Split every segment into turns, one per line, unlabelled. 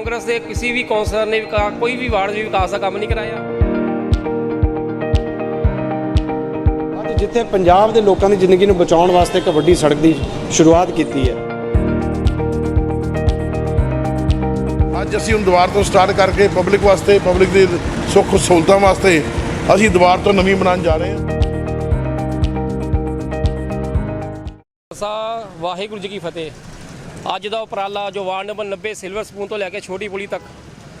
ਕਾਂਗਰਸ ਦੇ ਕਿਸੇ ਵੀ ਕੌਂਸਲਰ ਨੇ ਵਿਕਾ- ਕੋਈ ਵੀ ਵਾਰਡ ਦੇ ਵਿਕਾਸ ਦਾ ਕੰਮ ਨਹੀਂ ਕਰਾਇਆ।
ਅੱਜ ਜਿੱਥੇ ਪੰਜਾਬ ਦੇ ਲੋਕਾਂ ਦੀ ਜ਼ਿੰਦਗੀ ਨੂੰ ਬਚਾਉਣ ਵਾਸਤੇ ਇੱਕ ਵੱਡੀ ਸੜਕ ਦੀ ਸ਼ੁਰੂਆਤ ਕੀਤੀ ਹੈ।
ਅੱਜ ਅਸੀਂ ਹੁਣ ਦੁਬਾਰ ਤੋਂ ਸਟਾਰਟ ਕਰਕੇ ਪਬਲਿਕ ਵਾਸਤੇ ਪਬਲਿਕ ਦੀ ਸੁੱਖ ਸਹੂਲਤਾਂ ਵਾਸਤੇ ਅਸੀਂ ਦੁਬਾਰ ਤੋਂ ਨਵੀਂ ਬਣਾਉਣ ਜਾ ਰਹੇ ਹਾਂ।
ਸਾ ਵਾਹਿਗੁਰੂ ਜੀ ਕੀ ਫਤਿਹ। ਅੱਜ ਦਾ ਉਪਰਾਲਾ ਜੋ ਵਾਰਡ ਨੰਬਰ 90 ਸਿਲਵਰ ਸਪੂਨ ਤੋਂ ਲੈ ਕੇ ਛੋਟੀ ਪੁਲੀ ਤੱਕ,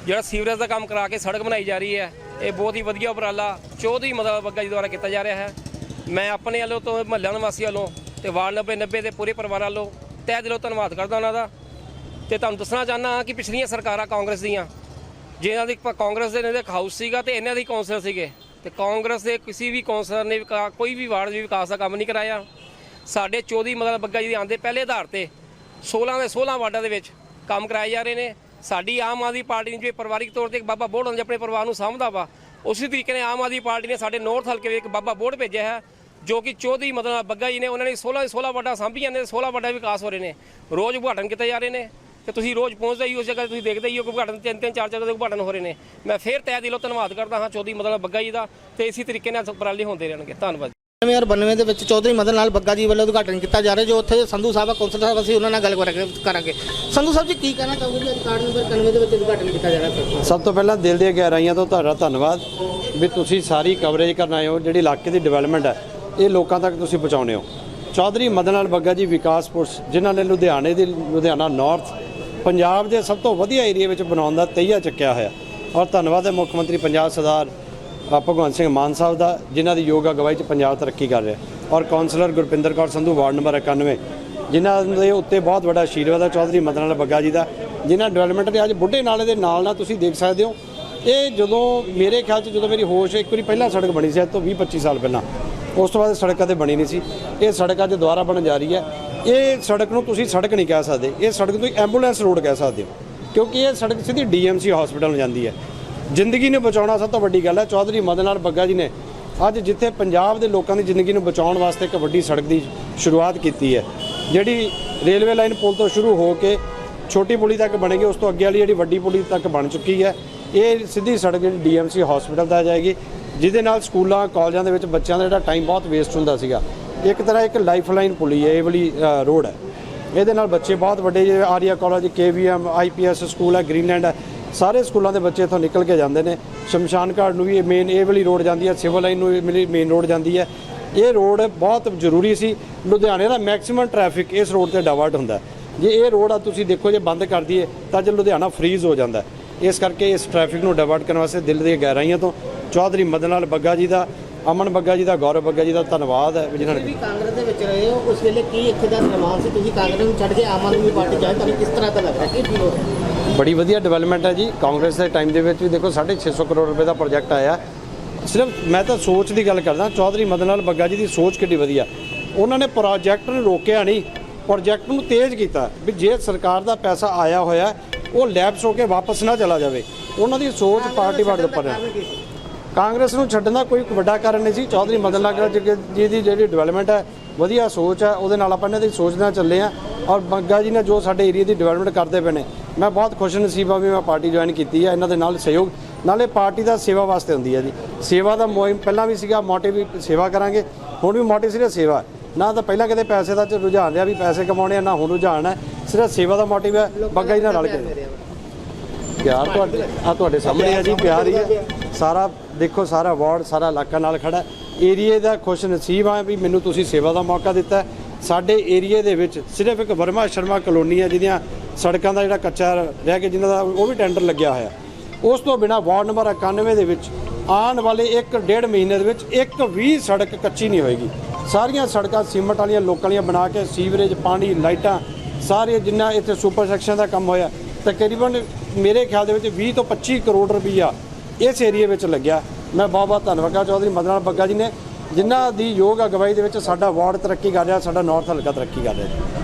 ਜਿਹੜਾ ਸੀਵਰੇਜ ਦਾ ਕੰਮ ਕਰਾ ਕੇ ਸੜਕ ਬਣਾਈ ਜਾ ਰਹੀ ਹੈ, ਇਹ ਬਹੁਤ ਹੀ ਵਧੀਆ ਉਪਰਾਲਾ ਚੌਧਰੀ ਮਦਦ ਬੱਗਾ ਜੀ ਦੁਆਰਾ ਕੀਤਾ ਜਾ ਰਿਹਾ ਹੈ। ਮੈਂ ਆਪਣੇ ਵੱਲੋਂ ਤੋਂ ਮਹੱਲਾ ਨਿਵਾਸੀ ਵੱਲੋਂ ਤੇ ਵਾਰਡ ਨੰਬਰ 90 ਦੇ ਪੂਰੇ ਪਰਿਵਾਰ ਵੱਲੋਂ ਤਹਿ ਦਿਲੋਂ ਧੰਨਵਾਦ ਕਰਦਾ ਉਹਨਾਂ ਦਾ। ਤੇ ਤੁਹਾਨੂੰ ਦੱਸਣਾ ਚਾਹੁੰਦਾ ਹਾਂ ਕਿ ਪਿਛਲੀਆਂ ਸਰਕਾਰਾਂ ਕਾਂਗਰਸ ਦੀਆਂ ਜਿਹਨਾਂ ਦੀ ਪ- ਕਾਂਗਰਸ ਦੇ ਇਹਨਾਂ ਦੇ ਇੱਕ ਹਾਊਸ ਸੀਗਾ ਤੇ ਇਹਨਾਂ ਦੇ ਕੌਂਸਲਰ ਸੀਗੇ। ਤੇ ਕਾਂਗਰਸ ਦੇ ਕਿਸੇ ਵੀ ਕੌਂਸਲਰ ਨੇ ਵਿਕਾ- ਕੋਈ ਵੀ ਵਾਰਡ ਦੇ ਵਿਕਾਸ ਦਾ ਕੰਮ ਨਹੀਂ ਕਰਾਇਆ। ਸਾਡੇ ਚੌਧਰੀ ਮਦਦ ਬੱਗਾ ਜੀ ਦੇ ਆਂਦੇ ਪਹਿਲੇ ਆਧਾਰ ਤੇ 16 ਦੇ 16 ਵਾਰਡਾਂ ਦੇ ਵਿੱਚ ਕੰਮ ਕਰਾਏ ਜਾ ਰਹੇ ਨੇ। ਸਾਡੀ ਆਮ ਆਦਮੀ ਪਾਰਟੀ ਨੇ ਜਿਵੇਂ ਪਰਿਵਾਰਿਕ ਤੌਰ ਤੇ ਇੱਕ ਬਾਬਾ ਬੋੜ ਹੁੰਦੇ ਆਪਣੇ ਪਰਿਵਾਰ ਨੂੰ ਸਾਂਭਦਾ ਵਾ, ਉਸੇ ਤਰੀਕੇ ਨਾਲ ਆਮ ਆਦਮੀ ਪਾਰਟੀ ਨੇ ਸਾਡੇ ਨੌਰਥ ਹਲਕੇ ਵਿੱਚ ਇੱਕ ਬਾਬਾ ਬੋੜ ਭੇਜਿਆ ਹੈ, ਜੋ ਕਿ ਚੌਧਰੀ ਮਦਨ ਬੱਗਾ ਜੀ ਨੇ ਉਹਨਾਂ ਨੇ 16 ਦੇ 16 ਵਾਰਡਾਂ ਸਾਂਭੀਆਂ ਨੇ 16 ਵਾਰਡਾਂ ਦੇ ਵਿਕਾਸ ਹੋ ਰਹੇ ਨੇ। ਰੋਜ਼ ਉਦਘਾਟਨ ਕੀਤੇ ਜਾ ਰਹੇ ਨੇ ਤੇ ਤੁਸੀਂ ਰੋਜ਼ ਪਹੁੰਚਦੇ ਹੀ ਉਸ ਜਗ੍ਹਾ ਤੇ ਤੁਸੀਂ ਦੇਖਦੇ ਹੀ ਹੋ ਕਿ ਉਦਘਾਟਨ ਤਿੰਨ ਤਿੰਨ, ਚਾਰ ਚਾਰ ਦੇ ਉਦਘਾਟਨ ਹੋ ਰਹੇ ਨੇ। ਮੈਂ ਫੇਰ ਤਹਿ ਦਿਲੋਂ ਧੰਨਵਾਦ ਕਰਦਾ ਹਾਂ ਚੌਧਰੀ ਮਦਨ ਬੱਗਾ ਜੀ ਦਾ ਤੇ ਇਸੇ ਤਰੀਕੇ ਨਾਲ ਉਪਰਾਲੇ ਹੁੰਦੇ ਰਹਿਣਗੇ। ਧੰਨਵਾਦ
92 ਦੇ ਵਿੱਚ ਚੌਧਰੀ ਮਦਨ ਲਾਲ ਬੱਗਾ ਜੀ ਵੱਲੋਂ ਉਦਘਾਟਨ ਕੀਤਾ ਜਾ ਰਿਹਾ, ਜੋ ਉੱਥੇ ਸੰਧੂ ਸਾਹਿਬ, ਕੌਂਸਲ ਸਾਹਿਬ ਅਸੀਂ ਉਹਨਾਂ ਨਾਲ ਗੱਲ ਕਰਾਂਗੇ ਸੰਧੂ ਸਾਹਿਬ ਜੀ, ਕੀ ਕਹਿਣਾ ਚਾਹੋਗੇ ਜੀ? ਕਾਰਡ ਨੰਬਰ 91 ਦੇ ਵਿੱਚ ਉਦਘਾਟਨ ਕੀਤਾ ਜਾ ਰਿਹਾ
ਸਭ ਤੋਂ ਪਹਿਲਾਂ ਦਿਲ ਦੀਆਂ ਗਹਿਰਾਈਆਂ ਤੋਂ ਤੁਹਾਡਾ ਧੰਨਵਾਦ ਵੀ ਤੁਸੀਂ ਸਾਰੀ ਕਵਰੇਜ ਕਰਨ ਆਏ ਹੋ, ਜਿਹੜੀ ਇਲਾਕੇ ਦੀ ਡਿਵੈਲਪਮੈਂਟ ਹੈ, ਇਹ ਲੋਕਾਂ ਤੱਕ ਤੁਸੀਂ ਪਹੁੰਚਾਉਂਦੇ ਹੋ। ਚੌਧਰੀ ਮਦਨ ਲਾਲ ਬੱਗਾ ਜੀ ਵਿਕਾਸ ਪੁਰਸ਼, ਜਿਨ੍ਹਾਂ ਨੇ ਲੁਧਿਆਣੇ ਦੀ, ਲੁਧਿਆਣਾ ਨਾਰਥ ਪੰਜਾਬ ਦੇ ਸਭ ਤੋਂ ਵਧੀਆ ਏਰੀਆ ਵਿੱਚ ਬਣਾਉਣ ਦਾ ਤਈਆ ਚੱਕਿਆ ਹੋਇਆ। ਔਰ ਧੰਨਵਾਦ ਹੈ ਮੁੱਖ ਮੰਤਰੀ ਪੰਜਾਬ ਸਰਦਾਰ ਭਗਵੰਤ ਸਿੰਘ ਮਾਨ ਸਾਹਿਬ ਦਾ, ਜਿਨ੍ਹਾਂ ਦੀ ਯੋਗ ਅਗਵਾਈ 'ਚ ਪੰਜਾਬ ਤਰੱਕੀ ਕਰ ਰਿਹਾ। ਔਰ councillor Gurpinder Kaur Sandhu, ward number 91 ਜਿਨ੍ਹਾਂ ਦੇ ਉੱਤੇ ਬਹੁਤ ਵੱਡਾ ਆਸ਼ੀਰਵਾਦ ਹੈ ਚੌਧਰੀ ਮਦਨ ਲਾਲ ਬੱਗਾ ਜੀ ਦਾ, ਜਿਨ੍ਹਾਂ ਡਿਵੈਲਪਮੈਂਟ ਦੇ ਅੱਜ ਬੁੱਢੇ ਨਾਲੇ ਦੇ ਨਾਲ ਨਾਲ ਤੁਸੀਂ ਦੇਖ ਸਕਦੇ ਹੋ। ਇਹ ਜਦੋਂ ਮੇਰੇ ਖਿਆਲ 'ਚ ਜਦੋਂ ਮੇਰੀ ਹੋਸ਼ ਇੱਕ ਵਾਰੀ ਪਹਿਲਾਂ ਸੜਕ ਬਣੀ ਸੀ, ਅੱਜ ਤੋਂ 20 25 ਸਾਲ ਪਹਿਲਾਂ। ਉਸ ਤੋਂ ਬਾਅਦ ਸੜਕ ਕਦੇ ਬਣੀ ਨਹੀਂ ਸੀ। ਇਹ ਸੜਕ ਅੱਜ ਦੁਬਾਰਾ ਬਣਨ ਜਾ ਰਹੀ ਹੈ। ਇਹ ਸੜਕ ਨੂੰ ਤੁਸੀਂ ਸੜਕ ਨਹੀਂ ਕਹਿ ਸਕਦੇ। ਇਹ ਸੜਕ ਨੂੰ ਐਂਬੂਲੈਂਸ ਰੋਡ ਕਹਿ ਸਕਦੇ ਹੋ। ਕਿਉਂਕਿ ਇਹ ਸੜਕ ਸਿੱਧੀ ਡੀਐਮਸੀ ਹਸਪੀਟਲ ਨੂੰ ਜਾਂਦੀ ਹੈ। ਜ਼ਿੰਦਗੀ ਨੂੰ ਬਚਾਉਣਾ ਸਭ ਤੋਂ ਵੱਡੀ ਗੱਲ ਹੈ। ਚੌਧਰੀ ਮਦਨ ਲਾਲ ਬੱਗਾ ਜੀ ਨੇ ਅੱਜ ਜਿੱਥੇ ਪੰਜਾਬ ਦੇ ਲੋਕਾਂ ਦੀ ਜ਼ਿੰਦਗੀ ਨੂੰ ਬਚਾਉਣ ਵਾਸਤੇ ਇੱਕ ਵੱਡੀ ਸੜਕ ਦੀ ਸ਼ੁਰੂਆਤ ਕੀਤੀ ਹੈ, ਜਿਹੜੀ ਰੇਲਵੇ ਲਾਈਨ ਪੁਲ ਤੋਂ ਸ਼ੁਰੂ ਹੋ ਕੇ ਛੋਟੀ ਪੁਲੀ ਤੱਕ ਬਣੇਗੀ ਉਸ ਤੋਂ ਅੱਗੇ ਵਾਲੀ ਜਿਹੜੀ ਵੱਡੀ ਪੁਲੀ ਤੱਕ ਬਣ ਚੁੱਕੀ ਹੈ। ਇਹ ਸਿੱਧੀ ਸੜਕ ਜਿਹੜੀ ਡੀਐਮਸੀ ਹਸਪੀਟਲ ਤੱਕ ਜਾਏਗੀ, ਜਿਹਦੇ ਨਾਲ ਸਕੂਲਾਂ, ਕਾਲਜਾਂ ਦੇ ਵਿੱਚ ਬੱਚਿਆਂ ਦਾ ਜਿਹੜਾ ਟਾਈਮ ਬਹੁਤ ਵੇਸਟ ਹੁੰਦਾ ਸੀਗਾ। ਇੱਕ ਤਰ੍ਹਾਂ ਇੱਕ ਲਾਈਫ ਲਾਈਨ ਪੁਲੀ ਹੈ, ਇਹ ਵਾਲੀ ਰੋਡ ਹੈ। ਇਹਦੇ ਨਾਲ ਬੱਚੇ ਬਹੁਤ ਵੱਡੇ ਜਿਹੜੇ Arya college, KVM IPS school ਹੈ, ਗ੍ਰੀਨਲੈਂਡ ਹੈ। ਸਾਰੇ ਸਕੂਲਾਂ ਦੇ ਬੱਚੇ ਇੱਥੋਂ ਨਿਕਲ ਕੇ ਜਾਂਦੇ ਨੇ। ਸ਼ਮਸ਼ਾਨ ਘਾਟ ਨੂੰ ਵੀ ਇਹ ਮੇਨ ਇਹ ਵਾਲੀ ਰੋਡ ਜਾਂਦੀ ਹੈ ਸਿਵਲ ਲਾਈਨ ਨੂੰ ਵੀ ਮੇਨ ਰੋਡ ਜਾਂਦੀ ਹੈ। ਇਹ ਰੋਡ ਬਹੁਤ ਜ਼ਰੂਰੀ ਸੀ। ਲੁਧਿਆਣੇ ਦਾ ਮੈਕਸਿਮਮ ਟ੍ਰੈਫਿਕ ਇਸ ਰੋਡ ਤੇ ਡਾਇਵਰਟ ਹੁੰਦਾ ਜੇ ਇਹ ਰੋਡ ਆ ਤੁਸੀਂ ਦੇਖੋ, ਜੇ ਬੰਦ ਕਰ ਦਈਏ, ਤਾਂ ਜੇ ਲੁਧਿਆਣਾ ਫ੍ਰੀਜ਼ ਹੋ ਜਾਂਦਾ ਇਸ ਕਰਕੇ ਇਸ ਟ੍ਰੈਫਿਕ ਨੂੰ ਡਾਇਵਰਟ ਕਰਨ ਵਾਸਤੇ ਦਿਲ ਦੀਆਂ ਗਹਿਰਾਈਆਂ ਤੋਂ ਚੌਧਰੀ ਮਦਨ ਲਾਲ ਬੱਗਾ ਜੀ ਦਾ, ਅਮਨ ਬੱਗਾ ਜੀ ਦਾ, ਗੌਰਵ ਬੱਗਾ ਜੀ ਦਾ ਧੰਨਵਾਦ ਹੈ। ਜਿਨ੍ਹਾਂ ਨੇ
ਕਾਂਗਰਸ ਦੇ ਵਿੱਚ ਰਹੇ ਹੋ, ਉਸ ਵੇਲੇ ਕੀ ਇੱਥੇ ਦਾ ਨਿਰਮਾਣ ਸੀ? ਤੁਸੀਂ ਕਾਂਗਰਸ ਨੂੰ ਛੱਡ ਕੇ ਆਮ ਆਦਮੀ ਪਾਰਟੀ ਚ ਤੁਹਾਨੂੰ ਕਿਸ ਤਰ੍ਹਾਂ ਦਾ ਲੱਗਦਾ ਕੀ ਫੀਲ ਹੋ ਰਿਹਾ?
ਬੜੀ ਵਧੀਆ ਡਿਵੈਲਪਮੈਂਟ ਹੈ ਜੀ। ਕਾਂਗਰਸ ਦੇ ਟਾਈਮ ਦੇ ਵਿੱਚ ਵੀ ਦੇਖੋ 650 ਕਰੋੜ ਰੁਪਏ ਦਾ ਪ੍ਰੋਜੈਕਟ ਆਇਆ। ਸਿਰਫ ਮੈਂ ਤਾਂ ਸੋਚ ਦੀ ਗੱਲ ਕਰਦਾ ਚੌਧਰੀ ਮਦਨ ਲਾਲ ਬੱਗਾ ਜੀ ਦੀ ਸੋਚ ਕਿੱਡੀ ਵਧੀਆ। ਉਹਨਾਂ ਨੇ ਪ੍ਰੋਜੈਕਟ ਨੂੰ ਰੋਕਿਆ ਨਹੀਂ ਪ੍ਰੋਜੈਕਟ ਨੂੰ ਤੇਜ਼ ਕੀਤਾ ਵੀ ਜੇ ਸਰਕਾਰ ਦਾ ਪੈਸਾ ਆਇਆ ਹੋਇਆ ਉਹ ਲੈਪਸ ਹੋ ਕੇ ਵਾਪਸ ਨਾ ਚਲਾ ਜਾਵੇ। ਉਹਨਾਂ ਦੀ ਸੋਚ ਪਾਰਟੀ ਵਾਰ ਦੇ ਉੱਪਰ ਹੈ। ਕਾਂਗਰਸ ਨੂੰ ਛੱਡਣ ਦਾ ਕੋਈ ਵੱਡਾ ਕਾਰਨ ਨਹੀਂ ਸੀ। ਚੌਧਰੀ ਮਦਨ ਲਾਲ ਜੀ ਜੀ ਦੀ ਜਿਹੜੀ ਡਿਵੈਲਪਮੈਂਟ ਹੈ ਵਧੀਆ ਸੋਚ ਹੈ। ਉਹਦੇ ਨਾਲ ਆਪਾਂ ਇਹਨਾਂ ਦੀ ਸੋਚ ਨਾਲ ਚੱਲੇ ਆ ਔਰ ਬੱਗਾ ਜੀ ਨੇ ਜੋ ਸਾਡੇ ਏਰੀਆ ਦੀ ਡਿਵੈਲਪਮੈਂਟ ਕਰਦੇ ਪਏ ਨੇ ਮੈਂ ਬਹੁਤ ਖੁਸ਼ ਨਸੀਬ ਆ ਵੀ ਮੈਂ ਪਾਰਟੀ ਜੁਆਇਨ ਕੀਤੀ ਹੈ ਇਹਨਾਂ ਦੇ ਨਾਲ ਸਹਿਯੋਗ ਨਾਲੇ ਪਾਰਟੀ ਦਾ ਸੇਵਾ ਵਾਸਤੇ ਹੁੰਦੀ ਹੈ ਜੀ। ਸੇਵਾ ਦਾ ਮੁਹਿੰਮ ਪਹਿਲਾਂ ਵੀ ਸੀਗਾ ਮੋਟਿਵ ਵੀ ਸੇਵਾ ਕਰਾਂਗੇ ਹੁਣ ਵੀ ਮੋਟਿਵ ਸਿਰਫ ਸੇਵਾ। ਨਾ ਤਾਂ ਪਹਿਲਾਂ ਕਿਤੇ ਪੈਸੇ ਦਾ ਰੁਝਾਨ ਰਿਹਾ ਵੀ ਪੈਸੇ ਕਮਾਉਣੇ ਆ ਨਾ ਹੁਣ ਰੁਝਾਨ ਹੈ ਸਿਰਫ ਸੇਵਾ ਦਾ ਮੋਟਿਵ ਹੈ ਬੱਗਾ ਜੀ ਨਾਲ ਰਲ ਕੇ। ਪਿਆਰ ਤੁਹਾਡੇ ਆ ਤੁਹਾਡੇ ਸਾਹਮਣੇ ਆ ਜੀ ਪਿਆਰ ਹੀ। ਹੈ ਸਾਰਾ ਦੇਖੋ ਸਾਰਾ ਵਾਰਡ ਸਾਰਾ ਇਲਾਕਾ ਨਾਲ ਖੜਾ ਏਰੀਏ ਦਾ ਖੁਸ਼ ਨਸੀਬ ਆ ਵੀ ਮੈਨੂੰ ਤੁਸੀਂ ਸੇਵਾ ਦਾ ਮੌਕਾ ਦਿੱਤਾ। ਸਾਡੇ ਏਰੀਏ ਦੇ ਵਿੱਚ ਸਿਰਫ ਇੱਕ ਵਰਮਾ ਸ਼ਰਮਾ ਕਲੋਨੀ ਹੈ ਜਿਹਦੀਆਂ ਸੜਕਾਂ ਦਾ ਜਿਹੜਾ ਕੱਚਾ ਰਹਿ ਗਿਆ ਜਿਨ੍ਹਾਂ ਦਾ ਉਹ ਵੀ ਟੈਂਡਰ ਲੱਗਿਆ ਹੋਇਆ। ਉਸ ਤੋਂ ਬਿਨਾ ਵਾਰਡ ਨੰਬਰ 91 ਦੇ ਵਿੱਚ ਆਉਣ ਵਾਲੇ 1.5 ਮਹੀਨੇ ਦੇ ਵਿੱਚ ਇੱਕ ਵੀ ਸੜਕ ਕੱਚੀ ਨਹੀਂ ਹੋਏਗੀ। ਸਾਰੀਆਂ ਸੜਕਾਂ ਸੀਮਟ ਵਾਲੀਆਂ ਲੋਕਾਂ ਵਾਲੀਆਂ ਬਣਾ ਕੇ ਸੀਵਰੇਜ, ਪਾਣੀ, ਲਾਈਟਾਂ, ਸਾਰੇ ਜਿੰਨਾ ਇੱਥੇ ਸੁਪਰ ਸੈਕਸ਼ਨ ਦਾ ਕੰਮ ਹੋਇਆ, ਤਕਰੀਬਨ ਮੇਰੇ ਖਿਆਲ ਦੇ ਵਿੱਚ 20 ਤੋਂ 25 ਕਰੋੜ ਰੁਪਈਆ ਇਸ ਏਰੀਏ ਵਿੱਚ ਲੱਗਿਆ। ਮੈਂ ਬਹੁਤ ਬਹੁਤ ਧੰਨਵਾਦ ਕਰਦਾ ਚੌਧਰੀ ਮਦਨ ਬੱਗਾ ਜੀ ਨੇ, ਜਿਨ੍ਹਾਂ ਦੀ ਯੋਗ ਅਗਵਾਈ ਦੇ ਵਿੱਚ ਸਾਡਾ ਵਾਰਡ ਤਰੱਕੀ ਕਰ ਰਿਹਾ, ਸਾਡਾ ਨਾਰਥ ਹਲਕਾ ਤਰੱਕੀ ਕਰ ਰਿਹਾ।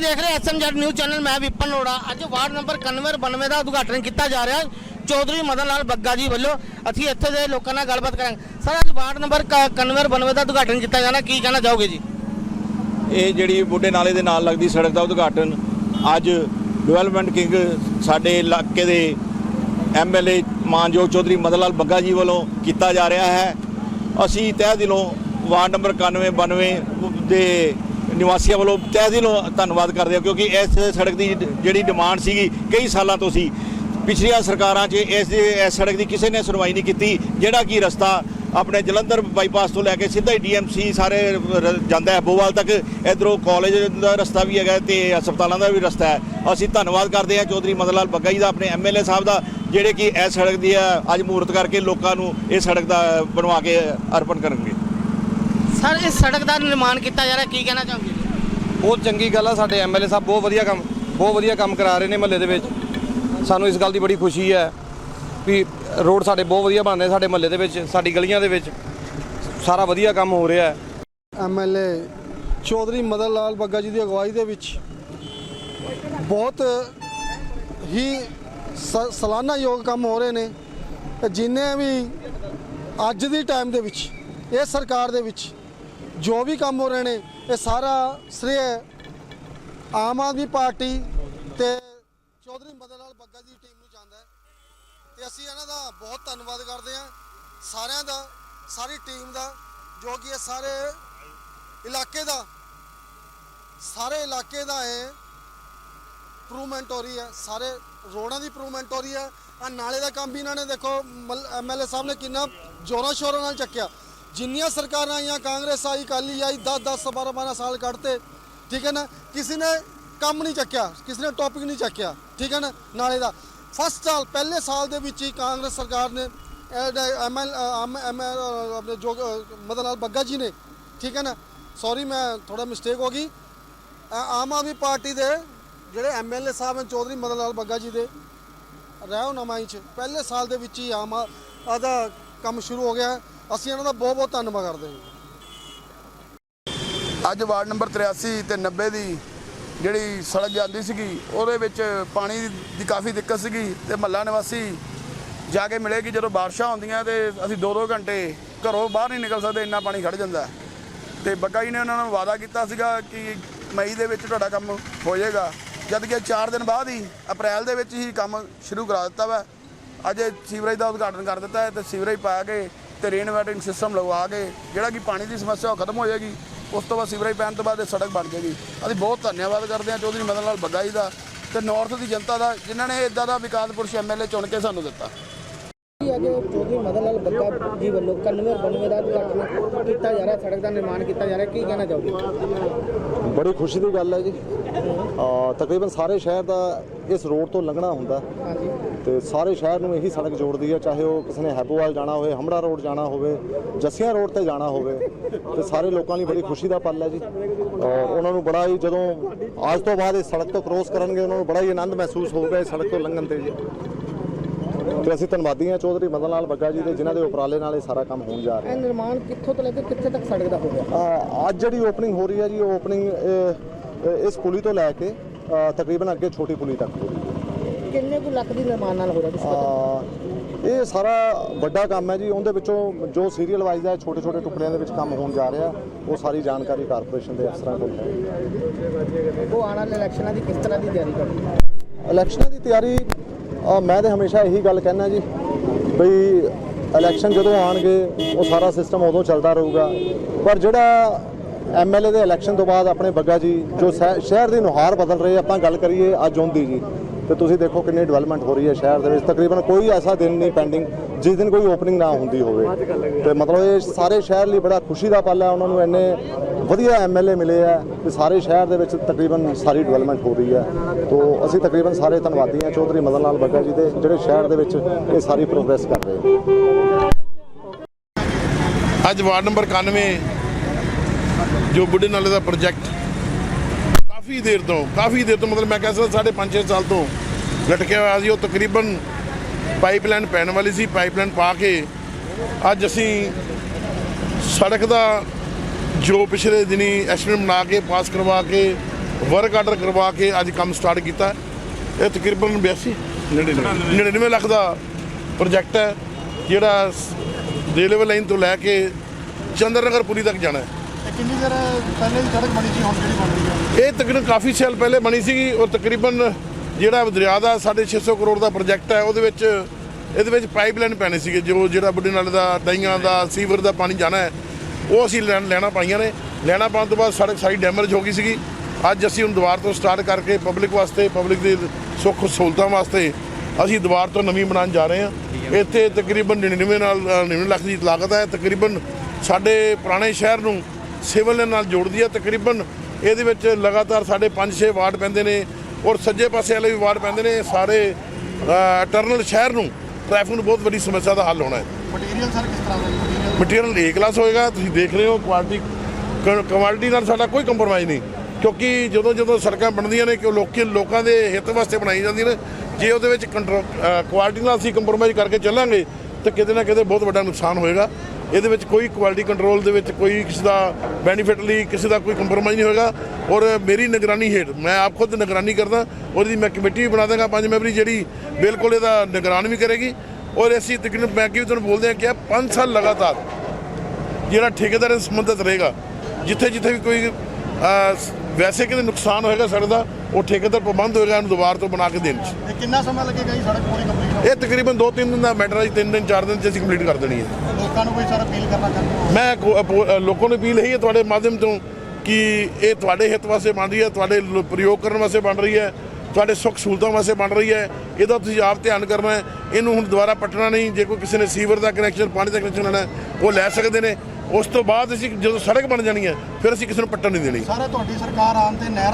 ਤੁਸੀਂ ਦੇਖ ਰਹੇ ਐਸਐਮਜੈਡ ਨਿਊਜ਼ ਚੈਨਲ, ਮੈਂ ਵਿਪਨ ਲੋੜਾ। ਅੱਜ ਵਾਰਡ ਨੰਬਰ 91 92 ਦਾ ਉਦਘਾਟਨ ਕੀਤਾ ਜਾ ਰਿਹਾ। ਚੌਧਰੀ ਮਦਨ ਲਾਲ ਬੱਗਾ ਜੀ ਵੱਲੋਂ ਅਸੀਂ ਇੱਥੇ ਦੇ ਲੋਕਾਂ ਨਾਲ ਗੱਲਬਾਤ ਕਰਾਂਗੇ। ਸਰ, ਅੱਜ ਵਾਰਡ ਨੰਬਰ 91 92 ਦਾ ਉਦਘਾਟਨ ਕੀਤਾ ਜਾਣਾ। ਕੀ ਕਹਿਣਾ ਚਾਹੋਗੇ ਜੀ?
ਇਹ ਜਿਹੜੀ ਬੁੱਢੇ ਨਾਲੇ ਦੇ ਨਾਲ ਲੱਗਦੀ ਸੜਕ ਦਾ ਉਦਘਾਟਨ, ਅੱਜ ਡਿਵੈਲਪਮੈਂਟ ਕਿੰਗ ਸਾਡੇ ਇਲਾਕੇ ਦੇ ਐਮਐਲਏ ਮਾਨਯੋਗ ਚੌਧਰੀ ਮਦਨ ਲਾਲ ਬੱਗਾ ਜੀ ਵੱਲੋਂ ਕੀਤਾ ਜਾ ਰਿਹਾ ਹੈ। ਅਸੀਂ ਤਹਿ ਦਿਲੋਂ ਵਾਰਡ ਨੰਬਰ 91 92 ਦੇ ਨਿਵਾਸੀਆਂ ਵੱਲੋਂ ਤਹਿ ਦਿਲੋਂ ਧੰਨਵਾਦ ਕਰਦੇ ਹਾਂ, ਕਿਉਂਕਿ ਇਸ ਸੜਕ ਦੀ ਜਿਹੜੀ ਡਿਮਾਂਡ ਸੀਗੀ ਕਈ ਸਾਲਾਂ ਤੋਂ ਸੀ। ਪਿਛਲੀਆਂ ਸਰਕਾਰਾਂ 'ਚ ਇਸ ਇਸ ਸੜਕ ਦੀ ਕਿਸੇ ਨੇ ਸੁਣਵਾਈ ਨਹੀਂ ਕੀਤੀ, ਜਿਹੜਾ ਕਿ ਰਸਤਾ ਆਪਣੇ ਜਲੰਧਰ ਬਾਈਪਾਸ ਤੋਂ ਲੈ ਕੇ ਸਿੱਧਾ ਹੀ ਡੀਐਮਸੀ ਸਾਰੇ ਜਾਂਦਾ ਹੈ। ਬੋਵਾਲ ਤੱਕ ਇਧਰੋਂ ਕਾਲਜ ਦਾ ਰਸਤਾ ਵੀ ਹੈਗਾ ਤੇ ਹਸਪਤਾਲਾਂ ਦਾ ਵੀ ਰਸਤਾ ਹੈ। ਅਸੀਂ ਧੰਨਵਾਦ ਕਰਦੇ ਹਾਂ ਚੌਧਰੀ ਮਦਨ ਲਾਲ ਬੱਗਾ ਜੀ ਦਾ, ਆਪਣੇ ਐਮਐਲਏ ਸਾਹਿਬ ਦਾ, ਜਿਹੜੇ ਕਿ ਇਸ ਸੜਕ ਦੀ ਹੈ ਅੱਜ ਮੂਰਤ ਕਰਕੇ ਲੋਕਾਂ ਨੂੰ ਇਹ ਸੜਕ ਦਾ ਬਣਵਾ ਕੇ ਅਰਪਣ ਕਰਨਗੇ।
ਸਰ ਇਸ ਸੜਕ ਦਾ ਨਿਰਮਾਣ ਕੀਤਾ ਜਾ ਰਿਹਾ ਕੀ ਕਹਿਣਾ ਚਾਹੋਗੇ?
ਬਹੁਤ ਚੰਗੀ ਗੱਲ ਆ ਸਾਡੇ ਐਮਐਲਏ ਸਾਹਿਬ ਬਹੁਤ ਵਧੀਆ ਕੰਮ ਬਹੁਤ ਵਧੀਆ ਕੰਮ ਕਰਾ ਰਹੇ ਨੇ ਮਹੱਲੇ ਦੇ ਵਿੱਚ। ਸਾਨੂੰ ਇਸ ਗੱਲ ਦੀ ਬੜੀ ਖੁਸ਼ੀ ਹੈ ਵੀ ਰੋਡ ਸਾਡੇ ਬਹੁਤ ਵਧੀਆ ਬਣਦੇ ਸਾਡੇ ਮਹੱਲੇ ਦੇ ਵਿੱਚ ਸਾਡੀ ਗਲੀਆਂ ਦੇ ਵਿੱਚ। ਸਾਰਾ ਵਧੀਆ ਕੰਮ ਹੋ ਰਿਹਾ ਹੈ।
ਐਮਐਲਏ ਚੌਧਰੀ ਮਦਨ ਲਾਲ ਬੱਗਾ ਜੀ ਦੀ ਅਗਵਾਈ ਦੇ ਵਿੱਚ ਬਹੁਤ ਹੀ ਸ- ਸਾਲਾਨਾ ਯੋਗ ਕੰਮ ਹੋ ਰਹੇ ਨੇ। ਤੇ ਜਿੰਨੇ ਵੀ ਅੱਜ ਦੀ ਟਾਈਮ ਦੇ ਵਿੱਚ ਇਹ ਸਰਕਾਰ ਦੇ ਵਿੱਚ ਜੋ ਵੀ ਕੰਮ ਹੋ ਰਹੇ ਨੇ, ਇਹ ਸਾਰਾ ਸ਼੍ਰੇਅ ਆਮ ਆਦਮੀ ਪਾਰਟੀ ਤੇ ਚੌਧਰੀ ਮਦਨ ਲਾਲ ਬੱਗਾ ਦੀ ਟੀਮ ਨੂੰ ਜਾਂਦਾ ਹੈ। ਤੇ ਅਸੀਂ ਇਹਨਾਂ ਦਾ ਬਹੁਤ ਧੰਨਵਾਦ ਕਰਦੇ ਹਾਂ, ਸਾਰਿਆਂ ਦਾ, ਸਾਰੀ ਟੀਮ ਦਾ, ਜੋ ਕਿ ਇਹ ਸਾਰੇ ਇਲਾਕੇ ਦਾ, ਸਾਰੇ ਇਲਾਕੇ ਦਾ ਇਹ ਇੰਪਰੂਵਮੈਂਟ ਹੋ ਰਹੀ ਹੈ, ਸਾਰੇ ਰੋਡਾਂ ਦੀ ਇੰਪਰੂਵਮੈਂਟ ਹੋ ਰਹੀ ਹੈ। ਆ ਨਾਲੇ ਦਾ ਕੰਮ ਵੀ ਇਹਨਾਂ ਨੇ ਦੇਖੋ ਐਮਐਲਏ ਸਾਹਿਬ ਨੇ ਕਿੰਨਾ ਜੋਰਾਂ ਸ਼ੋਰਾਂ ਨਾਲ ਚੱਕਿਆ। ਜਿੰਨੀਆਂ ਸਰਕਾਰਾਂ ਆਈਆਂ, ਕਾਂਗਰਸ ਆਈ ਕਾਲੀ ਆਈ 10 10 12 12 ਸਾਲ ਕੱਢਤੇ, ਠੀਕ ਹੈ ਨਾ? ਕਿਸੇ ਨੇ ਕੰਮ ਨਹੀਂ ਚੱਕਿਆ, ਕਿਸੇ ਨੇ ਟੌਪਿਕ ਨਹੀਂ ਚੱਕਿਆ, ਠੀਕ ਹੈ ਨਾ? ਨਾਲੇ ਦਾ ਫਸਟ ਸਾਲ, ਪਹਿਲੇ ਸਾਲ ਦੇ ਵਿੱਚ ਹੀ ਕਾਂਗਰਸ ਸਰਕਾਰ ਨੇ ਐਮਐਲ ਆਪਣੇ ਜੋ ਮਦਨ ਲਾਲ ਬੱਗਾ ਜੀ ਨੇ, ਠੀਕ ਹੈ ਨਾ? ਸੌਰੀ ਮੈਂ ਥੋੜਾ ਮਿਸਟੇਕ ਹੋ ਗਈ। ਆਮ ਆਦਮੀ ਪਾਰਟੀ ਦੇ ਜਿਹੜੇ ਐਮਐਲਏ ਸਾਹਿਬ ਨੇ, ਚੌਧਰੀ ਮਦਨ ਲਾਲ ਬੱਗਾ ਜੀ ਦੇ, ਰਹਿਓ ਨਮਾਈ ਚ। ਪਹਿਲੇ ਸਾਲ ਦੇ ਵਿੱਚ ਹੀ ਆਮ ਆ- ਆਦਾ ਕੰਮ ਸ਼ੁਰੂ ਹੋ ਗਿਆ। ਅਸੀਂ ਇਹਨਾਂ ਦਾ ਬਹੁਤ ਬਹੁਤ ਧੰਨਵਾਦ ਕਰਦੇ ਹਾਂ
ਅੱਜ ਵਾਰਡ ਨੰਬਰ 83 ਤੇ 90 ਦੀ ਜਿਹੜੀ ਸੜਕ ਜਾਂਦੀ ਸੀਗੀ, ਉਹਦੇ ਵਿੱਚ ਪਾਣੀ ਦੀ ਕਾਫੀ ਦਿੱਕਤ ਸੀਗੀ ਤੇ ਮਹੱਲਾ ਨਿਵਾਸੀ ਜਾ ਕੇ ਮਿਲੇਗੀ ਜਦੋਂ ਬਾਰਿਸ਼ਾਂ ਹੁੰਦੀਆਂ ਤੇ ਅਸੀਂ 2-2 ਘੰਟੇ ਘਰੋਂ ਬਾਹਰ ਨਹੀਂ ਨਿਕਲ ਸਕਦੇ, ਇੰਨਾ ਪਾਣੀ ਖੜ ਜਾਂਦਾ। ਹੈ। ਤੇ ਬੱਗਾ ਜੀ ਨੇ ਉਹਨਾਂ ਨੂੰ ਵਾਅਦਾ ਕੀਤਾ ਸੀਗਾ ਕਿ ਮਈ ਦੇ ਵਿੱਚ ਤੁਹਾਡਾ ਕੰਮ ਹੋ ਜਾਏਗਾ। ਜਦ ਕਿ 4 ਦਿਨ ਬਾਅਦ ਹੀ ਅਪ੍ਰੈਲ ਦੇ ਵਿੱਚ ਹੀ ਕੰਮ ਸ਼ੁਰੂ ਕਰਾ ਦਿੱਤਾ ਵਾ। ਅੱਜ ਸੀਵਰੇਜ ਦਾ ਉਦਘਾਟਨ ਕਰ ਦਿੱਤਾ ਹੈ ਤੇ ਸੀਵਰੇਜ ਪਾ ਕੇ ਤੇ ਰੇਨ ਵਾਟਰਿੰਗ ਸਿਸਟਮ ਲਗਵਾ ਕੇ ਜਿਹੜਾ ਕਿ ਪਾਣੀ ਦੀ ਸਮੱਸਿਆ ਉਹ ਖਤਮ ਹੋ ਜਾਏਗੀ ਉਸ ਤੋਂ ਬਾਅਦ ਸੀਵਰੇਜ ਪੈਣ ਤੋਂ ਬਾਅਦ ਇਹ ਸੜਕ ਬਣ ਜਾਏਗੀ। ਅਸੀਂ ਬਹੁਤ ਧੰਨਵਾਦ ਕਰਦੇ ਹਾਂ ਚੌਧਰੀ ਮਦਨ ਲਾਲ ਬੱਗਾ ਜੀ ਦਾ ਤੇ ਨਾਰਥ ਦੀ ਜਨਤਾ ਦਾ ਜਿਨ੍ਹਾਂ ਨੇ ਇਦਾਂ ਦਾ ਵਿਕਾਸ ਪੁਰਸ਼ ਐਮਐਲਏ ਚੁਣ ਕੇ ਸਾਨੂੰ ਦਿੱਤਾ।
ਅੱਜ ਚੌਧਰੀ ਮਦਨ ਲਾਲ ਬੱਗਾ ਜੀ ਵੱਲੋਂ 91 92 ਦਾ ਉਦਘਾਟਨ ਕੀਤਾ ਜਾ ਰਿਹਾ ਸੜਕ ਦਾ ਨਿਰਮਾਣ ਕੀਤਾ ਜਾ ਰਿਹਾ ਕੀ ਕਹਿਣਾ ਚਾਹੋਗੇ?
ਬੜੀ ਖੁਸ਼ੀ ਦੀ ਗੱਲ ਹੈ ਜੀ। ਤਕਰੀਬਨ ਸਾਰੇ ਸ਼ਹਿਰ ਦਾ ਇਸ ਰੋਡ ਤੋਂ ਲੰਘਣਾ ਹੁੰਦਾ। ਤੇ ਸਾਰੇ ਸ਼ਹਿਰ ਨੂੰ ਇਹੀ ਸੜਕ ਜੋੜਦੀ ਹੈ ਚਾਹੇ ਉਹ ਕਿਸੇ ਨੇ ਹੈਬੋਵਾਲ ਜਾਣਾ ਹੋਵੇ ਹਮੜਾ ਰੋਡ ਜਾਣਾ ਹੋਵੇ ਜੱਸੀਆਂ ਰੋਡ ਤੇ ਜਾਣਾ ਹੋਵੇ। ਤੇ ਸਾਰੇ ਲੋਕਾਂ ਲਈ ਬੜੀ ਖੁਸ਼ੀ ਦਾ ਪਲ ਹੈ ਜੀ। ਔਰ ਉਹਨਾਂ ਨੂੰ ਬੜਾ ਹੀ ਜਦੋਂ ਅੱਜ ਤੋਂ ਬਾਅਦ ਇਸ ਸੜਕ ਤੋਂ ਕ੍ਰੋਸ ਕਰਨਗੇ ਉਹਨਾਂ ਨੂੰ ਬੜਾ ਹੀ ਆਨੰਦ ਮਹਿਸੂਸ ਹੋਊਗਾ ਇਸ ਸੜਕ ਤੋਂ ਲੰਘਣ ਤੇ ਜੀ। ਤੇ ਅਸੀਂ ਧੰਨਵਾਦੀ ਹਾਂ ਚੌਧਰੀ ਮਦਨ ਲਾਲ ਬੱਗਾ ਜੀ ਦੇ ਜਿਨ੍ਹਾਂ ਦੇ ਉਪਰਾਲੇ ਨਾਲ ਇਹ ਸਾਰਾ ਕੰਮ ਹੋਣ ਜਾ ਰਿਹਾ।
ਇਹ ਨਿਰਮਾਣ ਕਿੱਥੋਂ ਤੋਂ ਲੈ ਕੇ ਕਿੱਥੇ ਤੱਕ ਸੜਕ ਦਾ ਹੋ ਗਿਆ?
ਅੱਜ ਜਿਹੜੀ ਓਪਨਿੰਗ ਹੋ ਰਹੀ ਹੈ ਜੀ ਉਹ ਓਪਨਿੰਗ ਇਸ ਪੁਲੀ ਤੋਂ ਲੈ ਕੇ ਤਕਰੀਬਨ ਅੱਗੇ ਛੋਟੀ ਪੁਲੀ ਤੱਕ ਹੋ ਰਹੀ ਹੈ।
ਕਿੰਨੇ ਕੁ ਲੱਖ ਦੀ ਨਿਰਮਾਣ ਨਾਲ ਹੋ ਰਿਹਾ ਕਿਸ
ਇਹ ਸਾਰਾ ਵੱਡਾ ਕੰਮ ਹੈ ਜੀ। ਉਹਦੇ ਵਿੱਚੋਂ ਜੋ ਸੀਰੀਅਲ ਵਾਈਜ਼ ਹੈ ਛੋਟੇ ਛੋਟੇ ਟੁਕੜਿਆਂ ਦੇ ਵਿੱਚ ਕੰਮ ਹੋਣ ਜਾ ਰਿਹਾ। ਉਹ ਸਾਰੀ ਜਾਣਕਾਰੀ ਕਾਰਪੋਰੇਸ਼ਨ ਦੇ ਅਫਸਰਾਂ ਕੋਲ ਹੈ।
ਉਹ ਆਉਣ ਵਾਲੇ ਇਲੈਕਸ਼ਨਾਂ ਦੀ ਕਿਸ ਤਰ੍ਹਾਂ ਦੀ ਤਿਆਰੀ ਕਰ ਰਹੇ ਹੋ?
ਇਲੈਕਸ਼ਨਾਂ ਦੀ ਤਿਆਰੀ ਮੈਂ ਤੇ ਹਮੇਸ਼ਾ ਇਹੀ ਗੱਲ ਕਹਿਣਾ ਜੀ ਬਈ ਇਲੈਕਸ਼ਨ ਜਦੋਂ ਆਣਗੇ ਉਹ ਸਾਰਾ ਸਿਸਟਮ ਉਦੋਂ ਚੱਲਦਾ ਰਹੂਗਾ। ਪਰ ਜਿਹੜਾ ਐਮਐਲਏ ਦੇ ਇਲੈਕਸ਼ਨ ਤੋਂ ਬਾਅਦ ਆਪਣੇ ਬੱਗਾ ਜੀ, ਜੋ ਸ਼ਹਿ- ਸ਼ਹਿਰ ਦੀ ਨੁਹਾਰ ਬਦਲ ਰਹੇ ਆਪਾਂ ਗੱਲ ਕਰੀਏ ਅੱਜ ਹੁੰਦੀ ਜੀ। ਤੇ ਤੁਸੀਂ ਦੇਖੋ ਕਿੰਨੀ ਡਿਵੈਲਪਮੈਂਟ ਹੋ ਰਹੀ ਹੈ ਸ਼ਹਿਰ ਦੇ ਵਿੱਚ। ਤਕਰੀਬਨ ਕੋਈ ਐਸਾ ਦਿਨ ਨਹੀਂ ਪੈਂਡਿੰਗ ਜਿਸ ਦਿਨ ਕੋਈ ਓਪਨਿੰਗ ਨਾ ਹੁੰਦੀ ਹੋਵੇ। ਤੇ ਮਤਲਬ ਇਹ ਸਾਰੇ ਸ਼ਹਿਰ ਲਈ ਬੜਾ ਖੁਸ਼ੀ ਦਾ ਪਲ ਹੈ, ਉਹਨਾਂ ਨੂੰ ਇੰਨੇ ਵਧੀਆ ਐਮਐਲਏ ਮਿਲੇ ਆ, ਤੇ ਸਾਰੇ ਸ਼ਹਿਰ ਦੇ ਵਿੱਚ ਤਕਰੀਬਨ ਸਾਰੀ ਡਿਵੈਲਪਮੈਂਟ ਹੋ ਰਹੀ ਹੈ। ਤੋਂ ਅਸੀਂ ਤਕਰੀਬਨ ਸਾਰੇ ਧੰਨਵਾਦੀ ਹਾਂ ਚੌਧਰੀ ਮਦਨ ਲਾਲ ਬੱਗਾ ਜੀ ਦੇ, ਜਿਹੜੇ ਸ਼ਹਿਰ ਦੇ ਵਿੱਚ ਇਹ ਸਾਰੀ ਪ੍ਰੋਗਰੈਸ ਕਰ ਰਹੇ
ਅੱਜ ਵਾਰਡ ਨੰਬਰ 91 ਜੋ ਬੁੱਢੇ ਨਾਲੇ ਦਾ ਪ੍ਰੋਜੈਕਟ ਕਾਫੀ ਦੇਰ ਤੋਂ ਕਾਫੀ ਦੇਰ ਤੋਂ ਮਤਲਬ ਮੈਂ ਕਹਿ ਸਕਦਾ ਸਾਢੇ ਪੰਜ 6 ਸਾਲ ਤੋਂ ਲਟਕਿਆ ਹੋਇਆ ਸੀ। ਉਹ ਤਕਰੀਬਨ ਪਾਈਪਲਾਈਨ ਪੈਣ ਵਾਲੀ ਸੀ ਪਾਈਪਲਾਈਨ ਪਾ ਕੇ ਅੱਜ ਅਸੀਂ ਸੜਕ ਦਾ ਜੋ ਪਿਛਲੇ ਦਿਨੀ ਐਸਟੀਮੇਟ ਬਣਾ ਕੇ ਪਾਸ ਕਰਵਾ ਕੇ ਵਰਕ ਆਰਡਰ ਕਰਵਾ ਕੇ ਅੱਜ ਕੰਮ ਸਟਾਰਟ ਕੀਤਾ। ਇਹ ਤਕਰੀਬਨ 82 99 99 ਲੱਖ ਦਾ ਪ੍ਰੋਜੈਕਟ ਹੈ ਜਿਹੜਾ ਰੇਲਵੇ ਲਾਈਨ ਤੋਂ ਲੈ ਕੇ ਚੰਦਰਨਗਰ ਪੁਰੀ ਤੱਕ ਜਾਣਾ ਹੈ।
ਕਿੰਨੀ ਦੇਰ ਪਹਿਲੇ ਸੜਕ ਬਣੀ ਸੀ ਹੁਣ ਜਿਹੜੀ ਬਣ ਰਹੀ ਹੈ
ਇਹ ਤਕਰੀਬਨ ਕਾਫੀ ਸਾਲ ਪਹਿਲੇ ਬਣੀ ਸੀਗੀ ਔਰ ਤਕਰੀਬਨ
ਜਿਹੜਾ ਦਰਿਆ ਦਾ 650 ਕਰੋੜ ਦਾ ਪ੍ਰੋਜੈਕਟ ਹੈ ਉਹਦੇ ਵਿੱਚ ਇਹਦੇ ਵਿੱਚ ਪਾਈਪਲਾਈਨ ਪੈਣੇ ਸੀਗੇ। ਜੋ ਜਿਹੜਾ ਬੁੱਢੇ ਨਾਲੇ ਦਾ ਡਾਈਆਂ ਦਾ ਸੀਵਰ ਦਾ ਪਾਣੀ ਜਾਣਾ ਹੈ ਉਹ ਅਸੀਂ ਲੈਣ ਲੈਣਾ ਪਾਈਆਂ ਨੇ। ਲੈਣਾ ਪਾਉਣ ਤੋਂ ਬਾਅਦ ਸੜਕ ਸਾਰੀ ਡੈਮੇਜ ਹੋ ਗਈ ਸੀਗੀ। ਅੱਜ ਅਸੀਂ ਹੁਣ ਦੁਬਾਰ ਤੋਂ ਸਟਾਰਟ ਕਰਕੇ ਪਬਲਿਕ ਵਾਸਤੇ ਪਬਲਿਕ ਦੀ ਸੁੱਖ ਸਹੂਲਤਾਂ ਵਾਸਤੇ ਅਸੀਂ ਦੁਬਾਰ ਤੋਂ ਨਵੀਂ ਬਣਾਉਣ ਜਾ ਰਹੇ ਹਾਂ। ਇੱਥੇ ਤਕਰੀਬਨ 99 ਨਾਲ ਅ, 99 ਲੱਖ ਦੀ ਲਾਗਤ ਹੈ। ਤਕਰੀਬਨ ਸਾਡੇ ਪੁਰਾਣੇ ਸ਼ਹਿਰ ਨੂੰ ਸਿਵਲ ਨਾਲ ਜੋੜਦੀ ਹੈ ਤਕਰੀਬਨ ਇਹਦੇ ਵਿੱਚ ਲਗਾਤਾਰ ਸਾਡੇ 5-6 ਵਾਰਡ ਪੈਂਦੇ ਨੇ ਔਰ ਸੱਜੇ ਪਾਸੇ ਵਾਲੇ ਵੀ ਵਾਰਡ ਪੈਂਦੇ ਨੇ। ਸਾਰੇ ਟਰਨਲ ਸ਼ਹਿਰ ਨੂੰ ਟ੍ਰੈਫਿਕ ਨੂੰ ਬਹੁਤ ਵੱਡੀ ਸਮੱਸਿਆ ਦਾ ਹੱਲ ਹੋਣਾ ਹੈ।
ਮਟੀਰੀਅਲ ਸਰ ਕਿਸ ਤਰ੍ਹਾਂ ਦਾ ਮਟੀਰੀਅਲ
ਏ ਕਲਾਸ ਹੋਏਗਾ ਤੁਸੀਂ ਦੇਖ ਰਹੇ ਹੋ ਕੁਆਲਿਟੀ ਕੁਆਲਿਟੀ ਨਾਲ ਸਾਡਾ ਕੋਈ ਕੰਪਰੋਮਾਈਜ਼ ਨਹੀਂ। ਕਿਉਂਕਿ ਜਦੋਂ ਜਦੋਂ ਸੜਕਾਂ ਬਣਦੀਆਂ ਨੇ ਕਿ ਲੋਕੀ ਲੋਕਾਂ ਦੇ ਹਿੱਤ ਵਾਸਤੇ ਬਣਾਈ ਜਾਂਦੀਆਂ ਨੇ ਜੇ ਉਹਦੇ ਵਿੱਚ ਕੁਆਲਿਟੀ ਨਾਲ ਅਸੀਂ ਕੰਪਰੋਮਾਈਜ਼ ਕਰਕੇ ਚੱਲਾਂਗੇ ਤਾਂ ਕਿਤੇ ਨਾ ਕਿਤੇ ਬਹੁਤ ਵੱਡਾ ਨੁਕਸਾਨ ਹੋਏਗਾ। ਇਹਦੇ ਵਿੱਚ ਕੋਈ ਕੁਆਲਿਟੀ ਕੰਟਰੋਲ ਦੇ ਵਿੱਚ ਕੋਈ ਕਿਸੇ ਦਾ ਬੈਨੀਫਿਟ ਲਈ ਕਿਸੇ ਦਾ ਕੋਈ ਕੰਪਰੋਮਾਈਜ਼ ਨਹੀਂ ਹੋਏਗਾ। ਔਰ ਮੇਰੀ ਨਿਗਰਾਨੀ ਹੇਠ, ਮੈਂ ਆਪ ਖੁਦ ਨਿਗਰਾਨੀ ਕਰਦਾ ਉਹਦੀ ਮੈਂ ਕਮੇਟੀ ਵੀ ਬਣਾ ਦਾਂਗਾ ਪੰਜ ਮੈਂਬਰੀ ਜਿਹੜੀ ਬਿਲਕੁਲ ਇਹਦਾ ਨਿਗਰਾਨ ਵੀ ਕਰੇਗੀ। ਔਰ ਅਸੀਂ ਤਕਰੀਬਨ, ਮੈਂ ਕਿ ਤੁਹਾਨੂੰ ਬੋਲਦੇ ਹਾਂ ਕਿ 5 ਸਾਲ ਲਗਾਤਾਰ ਜਿਹੜਾ ਠੇਕੇਦਾਰ ਨਾਲ ਸੰਬੰਧਿਤ ਰਹੇਗਾ ਜਿੱਥੇ ਜਿੱਥੇ ਵੀ ਕੋਈ ਵੈਸੇ ਕਿਤੇ ਨੁਕਸਾਨ ਹੋਏਗਾ ਸੜਕ ਦਾ ਉਹ ਠੇਕੇਦਾਰ ਪ੍ਰਬੰਧ ਹੋਏਗਾ ਇਹਨੂੰ ਦੁਬਾਰਾ ਤੋਂ ਬਣਾ ਕੇ ਦੇਣ 'ਚ।
ਇਹ ਕਿੰਨਾ ਸਮਾਂ ਲੱਗੇਗਾ ਜੀ ਸੜਕ ਪੂਰੀ ਕੰਪਲੀਟ
ਇਹ ਤਕਰੀਬਨ 2-3 ਦਿਨ ਦਾ ਮੈਟਰ ਹੈ 3 ਦਿਨ 4 ਦਿਨ 'ਚ ਅਸੀਂ ਕੰਪਲੀਟ ਕਰ ਦੇਣੀ ਹੈ।
ਲੋਕਾਂ ਨੂੰ ਕੋਈ ਸਰ ਅਪੀਲ ਕਰਨਾ ਚਾਹੁੰਦੇ ਹੋ?
ਮੈਂ ਕੋ- ਅਪੋ- ਅ, ਲੋਕਾਂ ਨੂੰ ਅਪੀਲ ਇਹੀ ਹੈ ਤੁਹਾਡੇ ਮਾਧਿਅਮ ਤੋਂ ਕਿ ਇਹ ਤੁਹਾਡੇ ਹਿੱਤ ਵਾਸਤੇ ਬਣ ਰਹੀ ਹੈ ਤੁਹਾਡੇ ਲ- ਪ੍ਰਯੋਗ ਕਰਨ ਵਾਸਤੇ ਬਣ ਰਹੀ ਹੈ ਤੁਹਾਡੇ ਸੁੱਖ ਸਹੂਲਤਾਂ ਵਾਸਤੇ ਬਣ ਰਹੀ ਹੈ ਇਹਦਾ ਤੁਸੀਂ ਆਪ ਧਿਆਨ ਕਰਨਾ ਹੈ। ਇਹਨੂੰ ਹੁਣ ਦੁਬਾਰਾ ਪੱਟਣਾ ਨਹੀਂ ਜੇ ਕੋਈ ਕਿਸੇ ਨੇ ਸੀਵਰ ਦਾ ਕਨੈਕਸ਼ਨ ਪਾਣੀ ਦਾ ਕਨੈਕਸ਼ਨ ਲੈਣਾ ਹੈ, ਉਹ ਲੈ ਸਕਦੇ ਨੇ। ਉਸ ਤੋਂ ਬਾਅਦ ਅਸੀਂ ਜਦੋਂ ਸੜਕ ਬਣ ਜਾਣੀ ਹੈ ਫਿਰ ਅਸੀਂ ਕਿਸੇ ਨੂੰ ਪੱਟਣ ਨਹੀਂ ਦੇਣੀ।
ਸਰ ਤੁਹਾਡੀ ਸਰਕਾਰ ਆਉਣ ਤੇ ਨਹਿਰਾਂ